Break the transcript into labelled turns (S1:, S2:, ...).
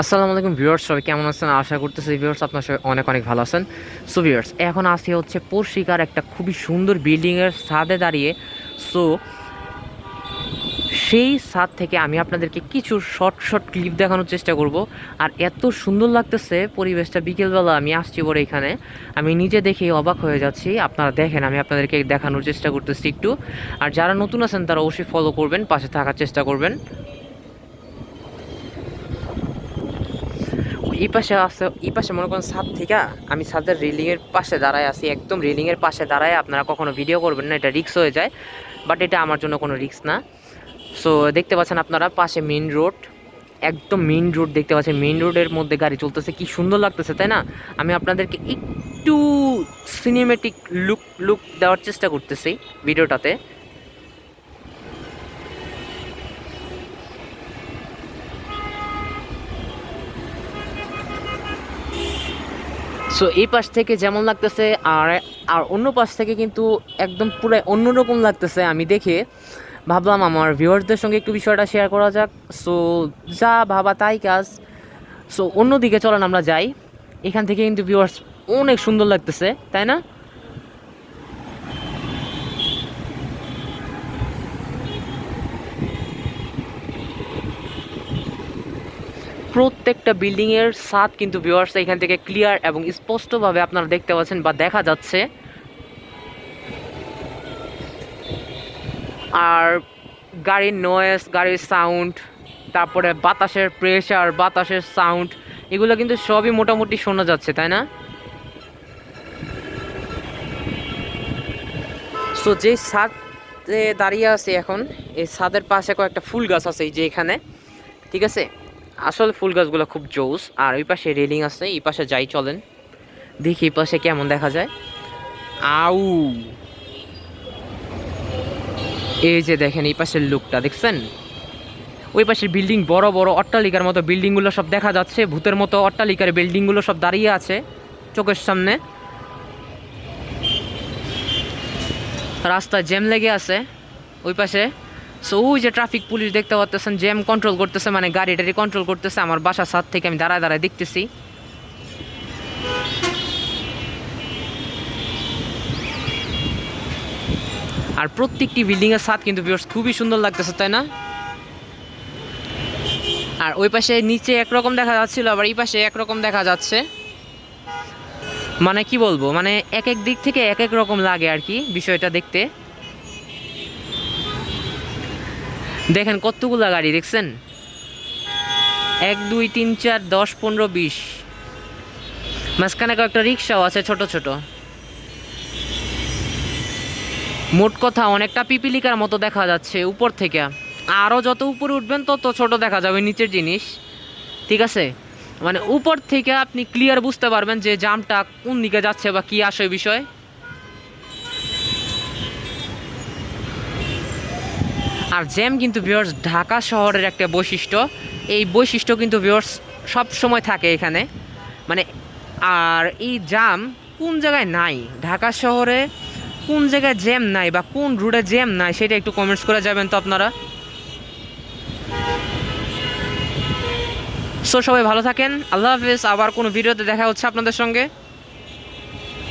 S1: আসসালামু আলাইকুম ভিউয়ার্স, সবাই কেমন আছেন? আশা করতেছি ভিউয়ার্স আপনার সবাই অনেক অনেক ভালো আছেন। সো ভিউয়ার্স, এখন আসি হচ্ছে পর্শিকার একটা খুবই সুন্দর বিল্ডিংয়ের ছাদে দাঁড়িয়ে। সো সেই ছাদ থেকে আমি আপনাদেরকে কিছু শর্ট শর্ট ক্লিপ দেখানোর চেষ্টা করব। আর এত সুন্দর লাগতেছে পরিবেশটা। বিকেলবেলা আমি আসছি পরে এখানে। আমি নিজে দেখে অবাক হয়ে যাচ্ছি। আপনারা দেখেন, আমি আপনাদেরকে দেখানোর চেষ্টা করতেছি একটু। আর যারা নতুন আছেন, তারা অবশ্যই ফলো করবেন, পাশে থাকার চেষ্টা করবেন। এই পাশে আছে, এই পাশে মনে করেন ছাদ থেকে আমি ছাদের রেলিংয়ের পাশে দাঁড়ায় আছি, একদম রেলিংয়ের পাশে দাঁড়ায় আপনারা কখনো ভিডিও করবেন না, এটা রিক্স হয়ে যায় বাট এটা আমার জন্য কোনো রিক্স না। সো দেখতে পাচ্ছেন আপনারা পাশে মেন রোড একদম মেন রোড দেখতে পাচ্ছেন মেইন রোডের মধ্যে গাড়ি চলতেছে, কি সুন্দর লাগতেছে, তাই না? আমি আপনাদেরকে একটু সিনেমেটিক লুক লুক দেওয়ার চেষ্টা করতেছি ভিডিওটাতে সো এই পাশ থেকে যেমন লাগতেছে, আর আর অন্য পাশ থেকে কিন্তু একদম পুরো অন্যরকম লাগতেছে আমি দেখে। ভাবলাম আমার ভিউয়ার্সদের সঙ্গে একটু বিষয়টা শেয়ার করা যাক। সো যা ভাবা তাই কাজ। সো অন্যদিকে চলেন আমরা যাই। এখান থেকে কিন্তু ভিউয়ার্স অনেক সুন্দর লাগতেছে, তাই না? প্রত্যেকটা বিল্ডিংয়ের ছাদ কিন্তু ভিউয়ার্স এখান থেকে ক্লিয়ার এবং স্পষ্টভাবে আপনারা দেখতে পাচ্ছেন বা দেখা যাচ্ছে। আর গাড়ির নয়েস গাড়ির সাউন্ড তারপরে বাতাসের প্রেশার বাতাসের সাউন্ড এগুলো কিন্তু সবই মোটামুটি শোনা যাচ্ছে, তাই না? সো যে ছাদে দাঁড়িয়ে আছে এখন, এই ছাদের পাশে কয়েকটা ফুল গাছ আছে এই যে এখানে, ঠিক আছে? আসলে ফুল গাছগুলো খুব জোস, আর ওই পাশে রেলিং আছে, এই পাশে যাই চলেন। দেখি এই পাশে কেমন দেখা যায়। আউ! এই যে দেখেন, এই পাশের লুকটা, দেখছেন? ওই পাশের বিল্ডিং বড় বড়, অট্টালিকার মতো বিল্ডিংগুলো সব দেখা যাচ্ছে, ভূতের মতো অট্টালিকার বিল্ডিংগুলো সব দাঁড়িয়ে আছে, চোখের সামনে। রাস্তায় জ্যাম লেগে আছে, ওই পাশে। সো ওই যে ট্রাফিক পুলিশ দেখতে পাচ্ছেন জ্যাম কন্ট্রোল করতেছে মানে গাড়ি টাড়ি কন্ট্রোল করতেছে, আমার বাসার সাথ থেকে আমি দাঁড়ায় দাঁড়ায় দেখতেছি। আর প্রত্যেকটি বিল্ডিং এর ছাদ কিন্তু খুবই সুন্দর লাগতেছে, তাই না? আর ওই পাশে নিচে একরকম দেখা যাচ্ছিল, আবার এই পাশে একরকম দেখা যাচ্ছে। মানে কি বলব মানে এক এক দিক থেকে এক এক রকম লাগে আর কি বিষয়টা দেখতে। দেখেন কতগুলা গাড়ি, দেখছেন? এক, দুই, তিন, চার, দশ, পনেরো, বিশ। মাঝখানে কয়েকটা রিক্সাও আছে, ছোট ছোট। মোট কথা, অনেকটা পিপিলিকার মতো দেখা যাচ্ছে উপর থেকে। আরও যত উপরে উঠবেন, তত ছোট দেখা যাবে নিচের জিনিস। ঠিক আছে? মানে উপর থেকে আপনি ক্লিয়ার বুঝতে পারবেন যে জামটা কোন দিকে যাচ্ছে বা কী আসে বিষয়। আর জ্যাম কিন্তু ভিউয়ার্স ঢাকা শহরের একটা বৈশিষ্ট্য। এই বৈশিষ্ট্য কিন্তু ভিউয়ার্স সব সময় থাকে এখানে। মানে আর এই জাম কোন জায়গায় নাই? ঢাকা শহরে কোন জায়গায় জ্যাম নাই বা কোন রুটে জ্যাম নাই সেটা একটু কমেন্টস করে যাবেন তো আপনারা। সো সবাই ভালো থাকেন। আল্লাহ হাফিজ। আবার কোনো ভিডিওতে দেখা হচ্ছে আপনাদের সঙ্গে।